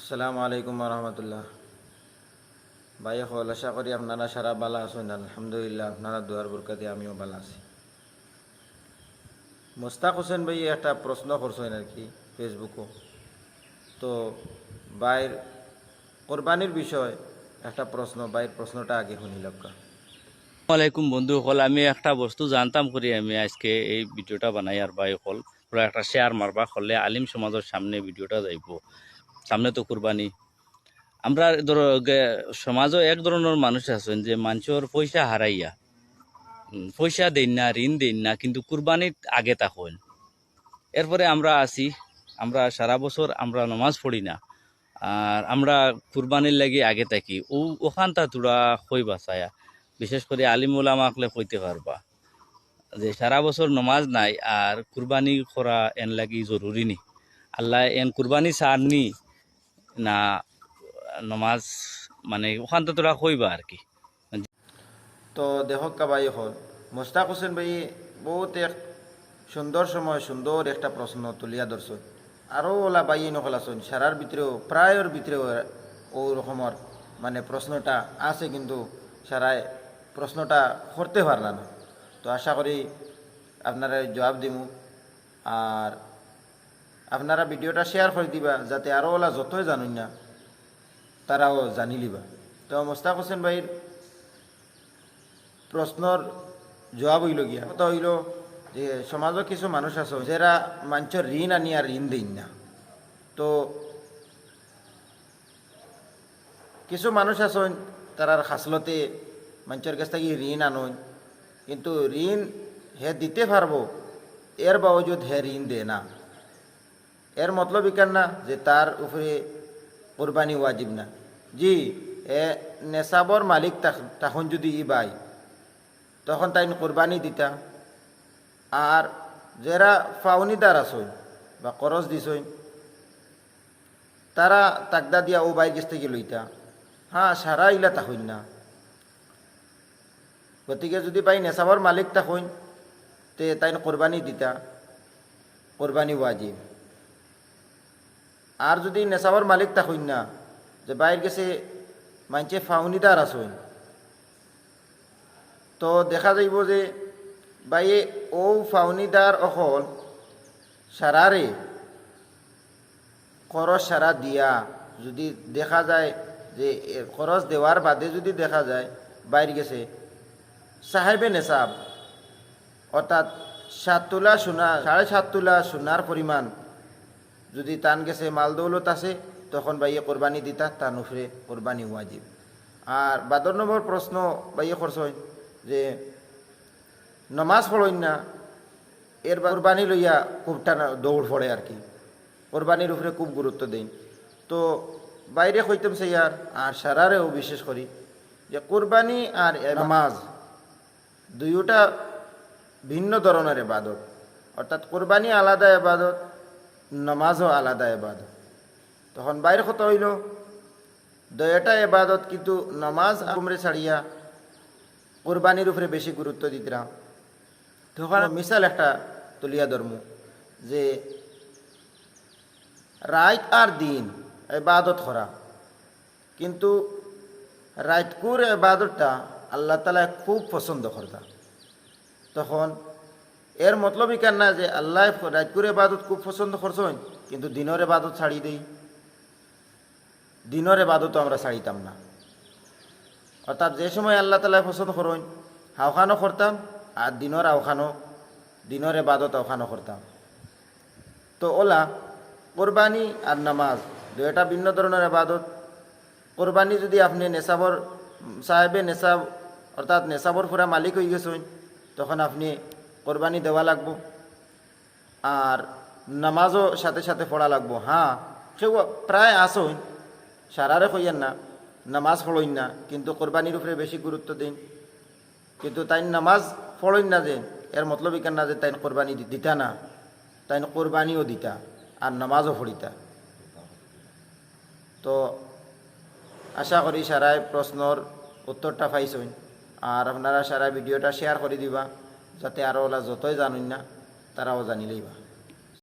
আসসালামু আলাইকুম রহমতুল্লাহ। ভাই হল আশা করি আপনারা সারা বালা আছেন, আলহামদুলিল্লাহ। আপনারা দুয়ার বরকাতে আমিও বালা আছি। মোস্তাক হোসেন ভাই একটা প্রশ্ন করছেন আর কি ফেসবুকও তো বাইর কোরবানির বিষয় একটা প্রশ্ন বাইর প্রশ্নটা আগে শুনিলাম কা আসসালামাইকুম বন্ধু হল আমি একটা বস্তু জানতাম করি আমি আজকে এই ভিডিওটা বানাই আর বাই হল পুরো একটা শেয়ার মারবা হলে আলিম সমাজের সামনে ভিডিওটা যাইব। সামনে তো কুরবানি। আমরা ধরো সমাজও এক ধরনের মানুষ আছেন যে মানুষের পয়সা হারাইয়া পয়সা দেন না, ঋণ দেন না, কিন্তু কুরবানির আগে থাকেন এরপরে আমরা আছি আমরা সারা বছর আমরা নমাজ পড়ি না, আর আমরা কুরবানির লাগি আগে থাকি। ও ওখানটা তোরা হই বাসায়া বিশেষ করে আলিম ওলামাকলে কইতে পারবা। যে সারা বছর নমাজ নাই, আর কুরবানি করা এন লাগি জরুরি নি। আল্লাহ এন কুরবানি সারনি না নমাজ মানে ওখান তো তোরা কইবা আর কি। তো দেহক কাবাই হল। মোস্তাক হোসেন ভাই বহুত এক সুন্দর সময়, সুন্দর একটা প্রশ্ন তুলিয়া ধরছেন আরও ওলা বাই নকল আছেন, সারার ভিতরেও প্রায়র ভিতরেও ও রকমের মানে প্রশ্নটা আছে, কিন্তু সারায় প্রশ্নটা করতে পারলা না। তো আশা করি আপনারা জবাব দিমু। আর আপনারা ভিডিওটা শেয়ার করে দিবা, যাতে আরও ওলা যতই জানুন না, তারাও জানি লিবা। তো মোস্তাক হোসেন ভাইয়ের প্রশ্নর জবাব হইল গিয়া কথা হইল যে সমাজত কিছু মানুষ আছে যারা মানুষের ঋণ আনি আর ঋণ দিন না। তো কিছু মানুষ আছেন তারার খাসলতে মানুষের কাছ থেকে ঋণ আনন কিন্তু ঋণ হে দিতে পারব এর বাবজুদ হে ঋণ দে না। এর মতলব ইকার না, যে তার উপরে কোরবানি ওয়াজিব না। জি, এ নেশাবর মালিক তখন যদি ই বাই, তখন তাই কোরবানি দিতা। আর যারা ফাউনিদার আসইন বা করজ দিছইন তারা তাকদা দিয়া ও বাই গেছ থেকে লইতা। হ্যাঁ সারা ইলা তাহইন না। গতিকে যদি পাই নেশাবর মালিক তাহইন তে তাই কোরবানি দিতা, কোরবানি ওয়াজিব। আর যদি নেশাবর মালিক তাহইন না, যে বাইর গেছে মানছে ফাউনিদার আসইন তো দেখা যাইব যে বাইয়ে ও ফাউনিদার অকল সারারে খরচ সারা দিয়া। যদি দেখা যায় যে খরচ দেওয়ার বাদে যদি দেখা যায় বাইরে গেছে সাহেবে নেশাব অর্থাৎ সাত তোলা সোনা সাড়ে সাত তোলা সোনার পরিমাণ যদি টান গেছে, মাল দৌলত আছে, তখন বাইয়ে কোরবানি দিতা তার উপরে কোরবানি ওয়াজিব। আর বাদর নম্বর প্রশ্ন বাইয়ে খরচ হয় যে, নমাজ পড়ইন না, এর কোরবানি লইয়া খুব টানা দৌড় পড়ে আর কি। কোরবানির উপরে খুব গুরুত্ব দেন তো বাইরে কইতাম সেইয়ার আর আর সারারেও বিশেষ করি যে, কোরবানি আর নামাজ দুইটা ভিন্ন ধরনের এবাদত অর্থাৎ কোরবানি আলাদা এবাদত নমাজও আলাদা এবাদত তখন বাইরে কত হইল, দয়টা এবাদত কিন্তু নমাজ আমরে ছাড়িয়া কোরবানির উপরে বেশি গুরুত্ব দিতরা। তখন মিসাল একটা তুলিয়া ধর্ম যে রাত আর দিন এবাদত করা। কিন্তু রাতকুর এবাদতটা আল্লাহ তালা খুব পছন্দ করতা তখন এর মতলবই কেন না যে আল্লাহ রাতকুর এবাদত খুব পছন্দ করছেন, কিন্তু দিনের এবাদত ছাড়ি দেই। দিনের এবাদত আমরা ছাড়িতাম না। অর্থাৎ যে সময় আল্লাহ তালা পছন্দ করেন হাওখানো করতাম, আর দিনের আওখানো দিনের এবাদত আওখানো করতাম। তো ওলা, কোরবানি আর নামাজ, দুইটা ভিন্ন ধরনের এবাদত কোরবানি যদি আপনি নেশাবর সাহেবে নেশাব অর্থাৎ নেশাবর পুরা মালিক হয়ে গেছেন, তখন আপনি কোরবানি দেওয়া লাগবো। আর নামাজও সাথে সাথে পড়া লাগবো। হ্যাঁ কেউ প্রায় আসইন সারারে কইয়েন না, নামাজ পড়ইন না, কিন্তু কোরবানির উপরে বেশি গুরুত্ব দিন। কিন্তু তাই নামাজ পড়ইন না যে, এর মতলব কেন না যে তাই কোরবানি দিতা না তাই কোরবানিও দিতা, আর নামাজও পড়িতা। তো আশা করি সারাই প্রশ্নর উত্তরটা পাইছইন। আর আপনারা সারা ভিডিওটা শেয়ার করে দিবা। যাতে আরও ওলা যতই জানুন না তারাও জানিলেই বা